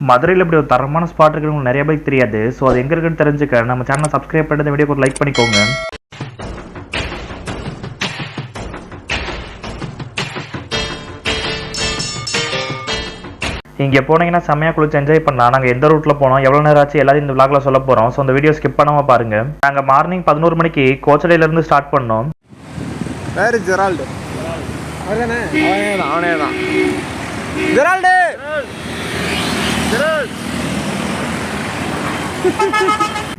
மதுரையில் இப்படி ஒரு தரமான ஸ்பாட் இருக்குன்னு நிறைய பேருக்கு தெரியாது ஸோ அது எங்கே இருக்குன்னு தெரிஞ்சுக்க நம்ம சேனலை சப்ஸ்கிரைப் பண்ணிட்டு இந்த வீடியோக்கு ஒரு லைக் பண்ணிக்கோங்க இங்கே போனீங்கன்னா செம்மையாக குளிச்சு என்ஜாய் பண்ணலாம் நாங்கள் எந்த ரூட்டில் போனோம் எவ்வளோ நேரம் ஆச்சு எல்லாத்தையும் இந்த vlogல சொல்ல போகிறோம் ஸோ இந்த வீடியோ ஸ்கிப் பண்ணாமல் பாருங்கள் நாங்கள் மார்னிங் பதினோரு மணிக்கு கோச்சடையிலேருந்து ஸ்டார்ட் பண்ணோம் வேறு ஜெரால்டு அவனே தான் அவனே தான் ஜெரால்டு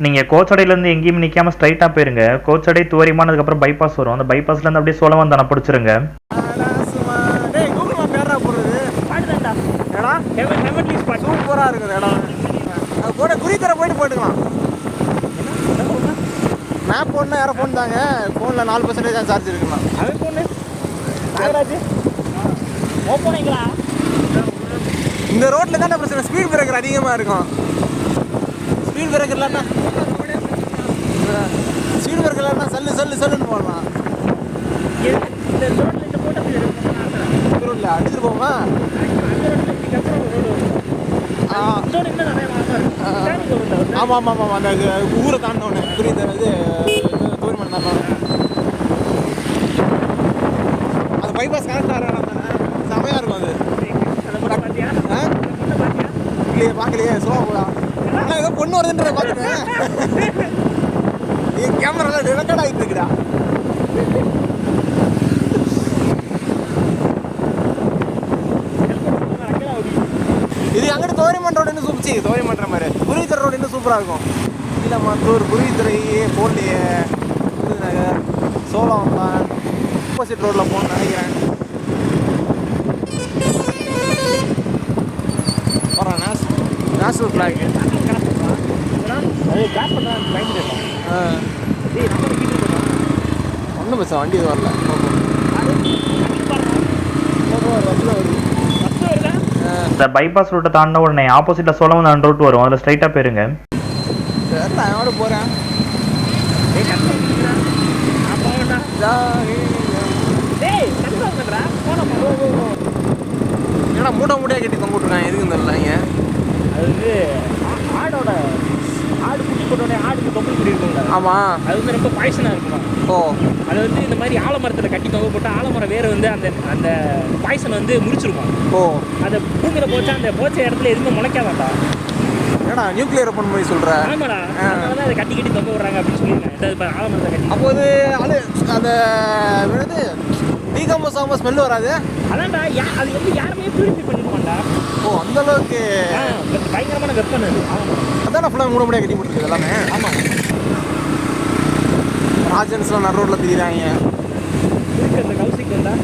நீங்கள் கோச்சடையிலேருந்து எங்கேயுமே நிற்காம ஸ்ட்ரைட்டாக போயிருங்க. கோச்சடை துவரிமானதுக்கப்புறம் பைபாஸ் வரும். அந்த பைபாஸ்லேருந்து அப்படியே சோழவன் தானே பிடிச்சிருங்க. சூப்பராக இருக்குது இடம் அது போட குறித்தர போயிட்டு போயிட்டுக்கலாம் மேப் போடணும் யாரோ ஃபோன் தாங்க. ஃபோனில் நாலு பர்சன்டேஜ் தான் சார்ஜ் இருக்குண்ணா அவன் பொண்ணு நாகராஜ். ஓப்பனிங்களா இந்த ரோட்டில் தானே பிரச்சனை? ஸ்பீட் பிரேக்கர் அதிகமாக இருக்கும். ஸ்பீட் பிரேக்கர் இல்லாட்டா ஸ்பீட் பிரேக்கர் இல்லைன்னா சல்லு சல்லு சல்லுன்னு போடலாம். அடிச்சுட்டு போமா ஆ. இன்னொன்று இன்னும் ஆமாம் ஆமாம் ஆமாம் அந்த ஊரை தாண்டோன்னு. புரியுது? இது தோல்மன் தாண்டோன்னு. அது பைபாஸ் கனெக்ட் ஆகிற இடம் தானே செமையாக இருக்கும் அது பார்த்தியா ஆ பார்த்தியா பார்க்கலையே பார்க்கலையே சொல்ல போகலாம் ஆனால் ஏதோ பொண்ணு வருதுன்ற பார்த்துட்டேன் என் கேமரால ரெக்கார்ட் ஆகிட்டு இருக்குடா. இது அங்கிட்டு தோரிமன் ரோடு இன்னும் சூப்பிச்சு? தோரிமன்ற மாதிரி. குருவித்துறை ரோடு இன்னும் சூப்பராக இருக்கும். நீலமத்தூர் குருவித்துறை போண்டி விருதுநகர் சோழவந்தான் ஆப்போசிட் ரோட்டில் போகணும்னு நினைக்கிறேன். கிட்ட இருக்கோம் ஒன்றும் பேச வண்டி எதுவும் வரல. இந்த பைபாஸ் ரூட்டை தாண்டின உடனே ஆப்போசிட்டில் சோழவன் ரூட் வரும். அதில் ஸ்ட்ரைட்டாக போயிருங்க. அவனோட போகிறேன் ஏன்னா மூட்டை மூட்டையாக கட்டி தொங்க விட்ருக்கான் எதுக்கு தெரியல இங்கே? அது வந்து ஆடோட ஆடு குட்டி போட்டோடனே ஆடுக்கு தொப்பல் குடி இருக்கும்ல ஆமாம் அது வந்து ரொம்ப பாய்சனாக இருக்குமா? ஓ. அது வந்து இந்த மாதிரி ஆலமரத்தில் கட்டி தொங்க போட்டால் ஆலமரம் வேறு வந்து அந்த அந்த பாய்சன் வந்து முடிச்சிருக்கும் ஓ. அந்த பூமியில் போச்சா அந்த போச்ச இடத்துல எதுவுமே முளைக்காதாண்டா ஏடா நியூக்ளியர் ஓப்பன் பண்ணி சொல்கிற ஆமாடா. அதனால தான் அதை கட்டி கட்டி தொங்க விடுறாங்க அப்படின்னு இப்ப ஆலமரத்தை கட்டி அப்போ அது அந்த என்னது டீகம்போஸ் ஆகாமல் ஸ்மெல் வராது? அதான்டா யா அது வந்து யாருமே பியூரிஃபை பண்ணிருப்பான்டா ஓ அந்த அளவுக்கு பயங்கரமான வெப்பன் அது? அதான் ஃபுல்லாக மூட முடியாது கட்டி போட்டுருக்கு எல்லாமே. ஆமாம் ராஜன்ஸ்லாம் நடு ரோட்டில் திரியிறாங்க. இருக்கு அந்த கௌசிக் வந்தா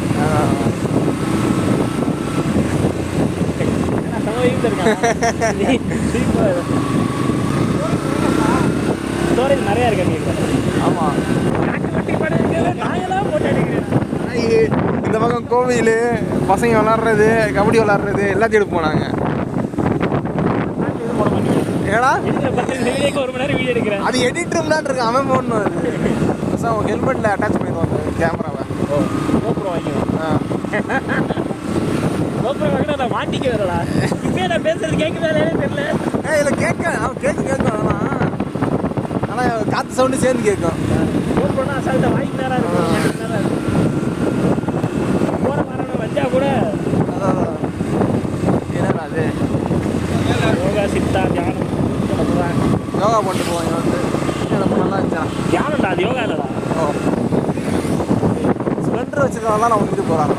ஸ்டோரேஜ் நிறையா இருக்கு ஆமாம் நாயெல்லாம் போட்டு அடிக்கிறேன். இந்த பக்கம் கோவில் பசங்க விளாட்றது கபடி விளாட்றது எல்லாத்தையும் எடுப்போம் நாங்கள் ஏடா? ஒரு மணி நேரம் வீடியோ எடுக்கிறேன்? அது எடிட்டர் தான் இருக்கு அவன் போடணும் அது அவன் ஹெல்மெட்டில் அட்டாச் பண்ணிடுவான் அந்த கேமராவை ஓ கோப்ரோ வாங்கிடுவோம் ஆ. கோப்ரோ வாங்கினா நான் மாட்டிக்க வரடா இப்போ நான் பேசுறது கேட்குதா தெரியல. ஏ இதில் கேட்க அவன் கேட்க கேட்கும் ஆனால் ஆனால் காற்று சவுண்டு சேர்ந்து கேட்கும். கோப்ரோனா அசால்ட்டை வாங்கி நேரம் இருக்கும். போகிற வரவன வந்தா கூட. அதான். என்னடா அது யோகா சித்தா தியானம். யோகா பண்ணிட்டு போவாங்க வந்து. ரொம்ப நல்லா இருந்துச்சான் தியானம்டா அது யோகா இல்லடா? ஓ. ஸ்ப்ளெண்டர் வச்சுருக்கவங்களாம் நான் வந்துட்டு போகிறாங்க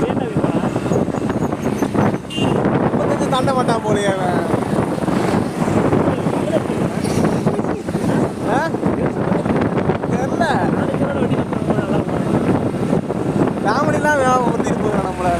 வேண்டாம் இப்போ முப்பத்தஞ்சு தாண்ட மாட்டான் ஆ? தெரியல. ஃபேமிலிலாம் வந்துட்டு போகிறான் நம்மளை.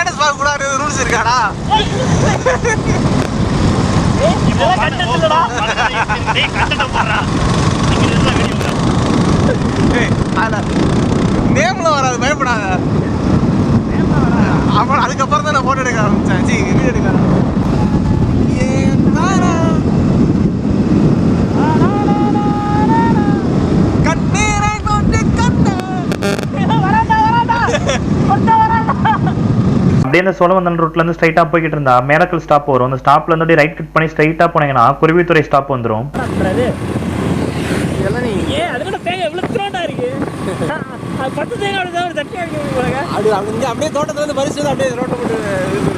ஸ்டேட்டஸ் பார்க்க கூடாது ரூல்ஸ் இருக்காடா? இதெல்லாம் அப்படியே இந்த சோழவந்தன் ரூட்ல இருந்து ஸ்ட்ரைட்டா போய்கிட்டு இருந்தா. மேலக்கல் ஸ்டாப் வரும். அந்த ஸ்டாப்ல இருந்து அப்படியே ரைட் கட் பண்ணி ஸ்ட்ரைட்டா போனீங்கன்னா குருவித்துறை ஸ்டாப் இங்க அப்படியே தோட்டத்துல இருந்து பறிச்சு அப்படியே ரோட்டை போட்டு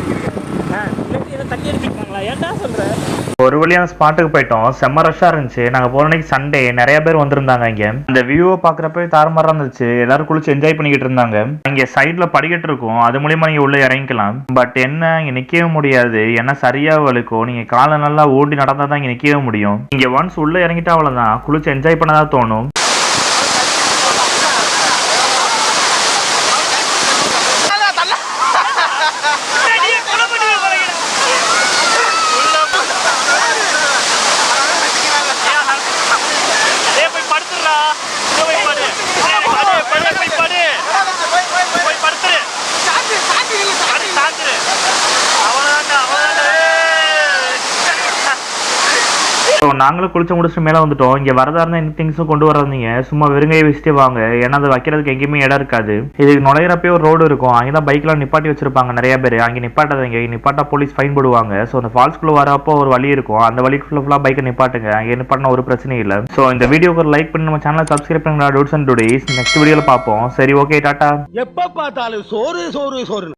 ஒரு வழியான ஸ்பாட்டுக்கு போயிட்டோம். செம்ம ரஷ்ஷாக இருந்துச்சு. நாங்கள் போன அன்னைக்கு சண்டே நிறைய பேர் வந்திருந்தாங்க இங்கே. அந்த வியூவை பார்க்குறப்பே தாறுமாறாக இருந்துச்சு. எல்லாரும் குளிச்சு என்ஜாய் பண்ணிக்கிட்டு இருந்தாங்க. இங்கே சைடில் படிக்கட்டு இருக்கும். அது மூலியமாக நீங்கள் உள்ளே இறங்கிக்கலாம். பட் என்ன இங்கே நிற்கவே முடியாது. ஏன்னா சரியாக வலுக்கும் நீங்கள் காலை நல்லா ஓடி நடந்தால் தான் இங்கே நிற்கவே முடியும். இங்கே ஒன்ஸ் உள்ளே இறங்கிட்டா அவ்வளோதான் குளிச்சு என்ஜாய் பண்ணதான் தோணும் போய் படுத்துடுறா இங்க போய் படு படு படு போய் படு போய் படுத்துரு படு சாத்துரு அவனாண்டா அவனாண்டா ஸோ நாங்களும் குளிச்சு முடிச்சுட்டு மேலே வந்துட்டோம். இங்கே வரதா இருந்தால் எந்த திங்ஸும் கொண்டு வராதீங்க. சும்மா வெறுங்கையை வச்சுட்டே வாங்க. ஏன்னா அது வைக்கிறதுக்கு எங்கேயுமே இடம் இருக்காது. இது நுழையிறப்பே ஒரு ரோடு இருக்கும். அங்கே தான் பைக்லாம் நிப்பாட்டி வச்சிருப்பாங்க நிறைய பேர். அங்கே நிப்பாட்டாதீங்க. நிப்பாட்டா போலீஸ் ஃபைன் போடுவாங்க. ஸோ அந்த ஃபால்ஸ்குள்ளே வரப்போ ஒரு வழி இருக்கும். அந்த வழி ஃபுல்லாக பைக்கை நிப்பாட்டுங்க. அங்கே நிப்பாட்டினா ஒரு பிரச்சனையும் இல்லை. ஸோ இந்த வீடியோக்கு ஒரு லைக் பண்ணி நம்ம சேனலை சப்ஸ்கிரைப் பண்ணுங்க டூட்ஸ் அண்ட் டுடேஸ் நெக்ஸ்ட் வீடியோவில் பார்ப்போம். சரி ஓகே டாட்டா எப்போ பார்த்தாலும் சோறு சோறு சோறு